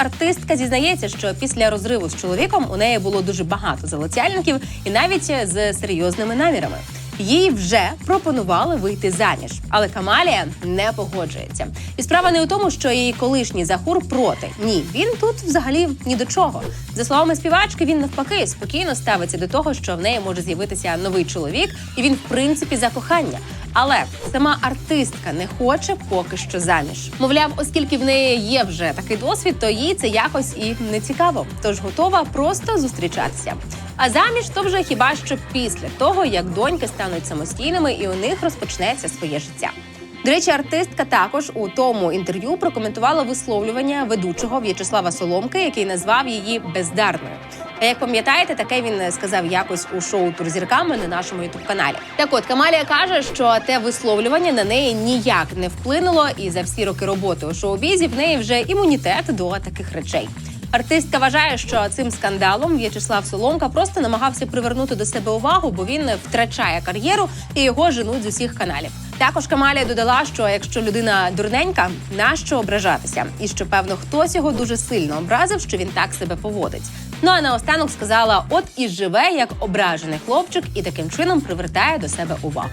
артистка зізнається, що після розриву з чоловіком у неї було дуже багато залицяльників і навіть з серйозними намірами. Їй вже пропонували вийти заміж, але Камалія не погоджується. І справа не у тому, що її колишній захур проти. Ні, він тут взагалі ні до чого. За словами співачки, він навпаки спокійно ставиться до того, що в неї може з'явитися новий чоловік, і він в принципі за кохання. Але сама артистка не хоче поки що заміж. Мовляв, оскільки в неї є вже такий досвід, то їй це якось і не цікаво. Тож готова просто зустрічатися. А заміж то вже хіба що після того, як доньки стануть самостійними і у них розпочнеться своє життя. До речі, артистка також у тому інтерв'ю прокоментувала висловлювання ведучого В'ячеслава Соломки, який назвав її бездарною. Як пам'ятаєте, таке він сказав якось у шоу Тур зірками на нашому ютуб каналі. Так от Камалія каже, що те висловлювання на неї ніяк не вплинуло, і за всі роки роботи у шоу-бізі в неї вже імунітет до таких речей. Артистка вважає, що цим скандалом В'ячеслав Соломка просто намагався привернути до себе увагу, бо він втрачає кар'єру і його женуть з усіх каналів. Також Камалія додала, що якщо людина дурненька, нащо ображатися, і що певно хтось його дуже сильно образив, що він так себе поводить. Ну а наостанок сказала: от і живе як ображений хлопчик, і таким чином привертає до себе увагу.